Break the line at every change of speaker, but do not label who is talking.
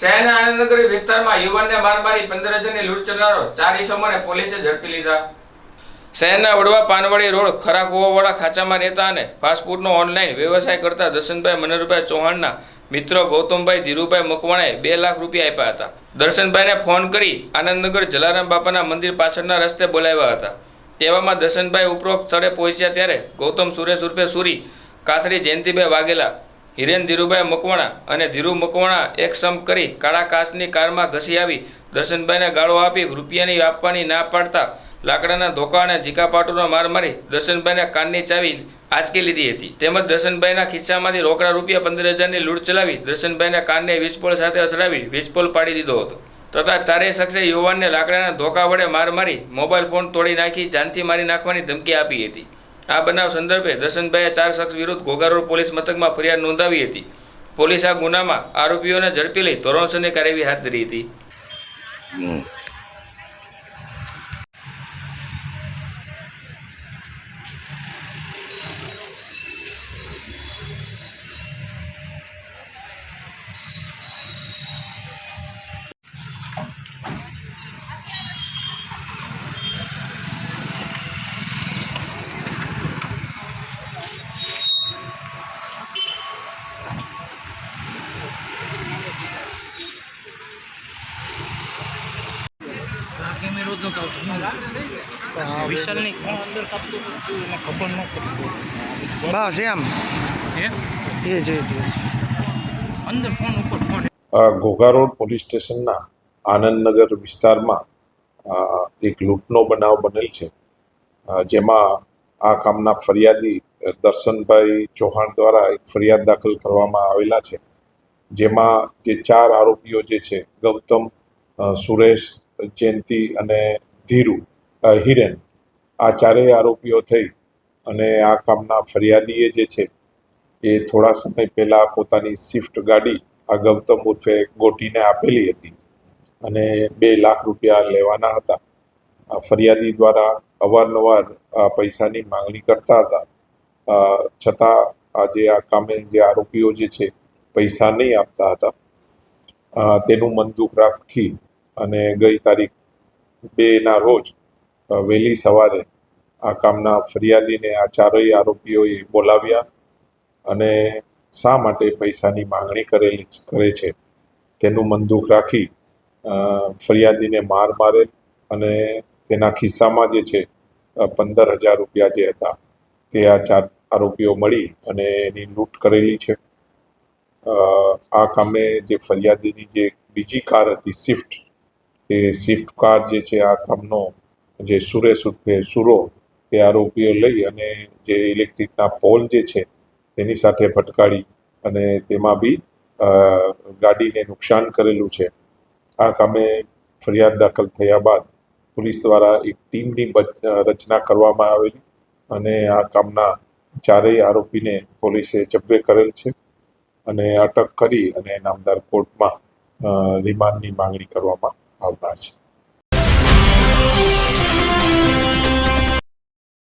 શહેરના આનંદનગરી વિસ્તારમાં યુવાનને માર મારી પંદર હજારની લૂંટ ચલાવનારો ચાર ઇસમોને પોલીસે ઝડપી લીધા. શહેરના વડવા પાનવાડી રોડ ખરા કુવાવાળા ખાંચામાં રહેતા અને ફાસ્ટફૂડનો ઓનલાઈન વ્યવસાય કરતા દર્શનભાઈ મનોહરભાઈ ચૌહાણના મિત્રો ગૌતમભાઈ ધીરુભાઈ મકવાણાએ બે લાખ રૂપિયા આપ્યા હતા. દર્શનભાઈને ફોન કરી આનંદનગર જલારામ બાપાના મંદિર પાછળના રસ્તે બોલાવ્યા હતા. તેવામાં દર્શનભાઈ ઉપરોક્ત સ્થળે પહોંચ્યા ત્યારે ગૌતમ સુરેશ ઉર્ફે સુરી, કાથરી, જયંતિભાઈ વાઘેલા હિરેન ધીરુભાઈ મકવાણા અને ધીરુ મકવાણા એક સમ કરી કાળા કાચની કારમાં ઘસી આવી દર્શનભાઈને ગાળો આપી રૂપિયાની આપવાની ના પાડતા લાકડાના ધોકા અને ધીકાપાટુનો માર મારી દર્શનભાઈના કાનની ચાવી આંચકી લીધી હતી. તેમજ દર્શનભાઈના ખિસ્સામાંથી રોકડા રૂપિયા પંદર હજારની લૂંટ ચલાવી દર્શનભાઈના કાનને વીજપોલ સાથે અથડાવી વીજપોલ પાડી દીધો હતો. તથા ચારેય શખ્સે યુવાનને લાકડાના ધોકા વડે માર મારી મોબાઈલ ફોન તોડી નાખી જાનથી મારી નાખવાની ધમકી આપી હતી. આ બનાવ સંદર્ભે દર્શનભાઈએ ચાર શખ્સ વિરુદ્ધ ઘોઘારોડ પોલીસ મથકમાં ફરિયાદ નોંધાવી હતી. પોલીસ આ ગુનામાં આરોપીઓને ઝડપી લઈ ધોરણસરની કાર્યવાહી હાથ ધરી હતી.
જ આવતો વિશાલની અંદર કાપતું એને ખબર ન
બસ એમ. એ જ,
અંદર ફોન ઉપર ફોન.
ઘોઘા રોડ પોલીસ સ્ટેશનના આનંદનગર વિસ્તારમાં એક લૂંટનો બનાવ બનેલ છે. જેમાં આ કામના ફરિયાદી દર્શનભાઈ ચૌહાણ દ્વારા એક ફરિયાદ દાખલ કરવામાં આવેલા છે. જેમાં જે ચાર આરોપીઓ જે છે ગૌતમ સુરેશ જયંતિ અને ધીરુ હિરેન, આ ચારેય આરોપીઓ થઈ અને આ કામના ફરિયાદીએ જે છે એ થોડા સમય પહેલાં પોતાની સ્વિફ્ટ ગાડી આ ગૌતમ ઉર્ફે ગોટીને આપેલી હતી અને બે લાખ રૂપિયા લેવાના હતા. આ ફરિયાદી દ્વારા અવારનવાર આ પૈસાની માંગણી કરતા હતા. છતાં આજે આ કામે જે આરોપીઓ જે છે પૈસા નહીં આપતા હતા. તેનું મન દુઃખ રાખી અને ગઈ તારીખ બેના રોજ વહેલી સવારે આ કામના ફરિયાદીને આ ચારેય આરોપીઓએ બોલાવ્યા અને શા માટે પૈસાની માંગણી કરેલી કરે છે, તેનું મન દુઃખ રાખી ફરિયાદીને માર મારે અને તેના ખિસ્સામાં જે છે પંદર હજાર રૂપિયા જે હતા, તે આ ચાર આરોપીઓ મળી અને એની લૂંટ કરેલી છે. આ કામે જે ફરિયાદીની જે બીજી કાર હતી સ્વિફ્ટ તે સ્વિફ્ટ કાર જે છે આ કામનો, જે સુરેશ ઉર્ફે સુરો, તે આરોપીઓ લઈ અને જે ઇલેક્ટ્રિકના પોલ જે છે, તેની સાથે ભટકાડી અને તેમાં બી ગાડીને નુકસાન કરેલું છે. આ કામે ફરિયાદ દાખલ થયા બાદ પોલીસ દ્વારા એક ટીમની રચના કરવામાં આવેલી અને આ કામના ચારેય આરોપીને પોલીસે જબ્બે કરેલ છે અને અટક કરી અને નામદાર કોર્ટમાં રિમાન્ડની માંગણી કરવામાં આવનાર છે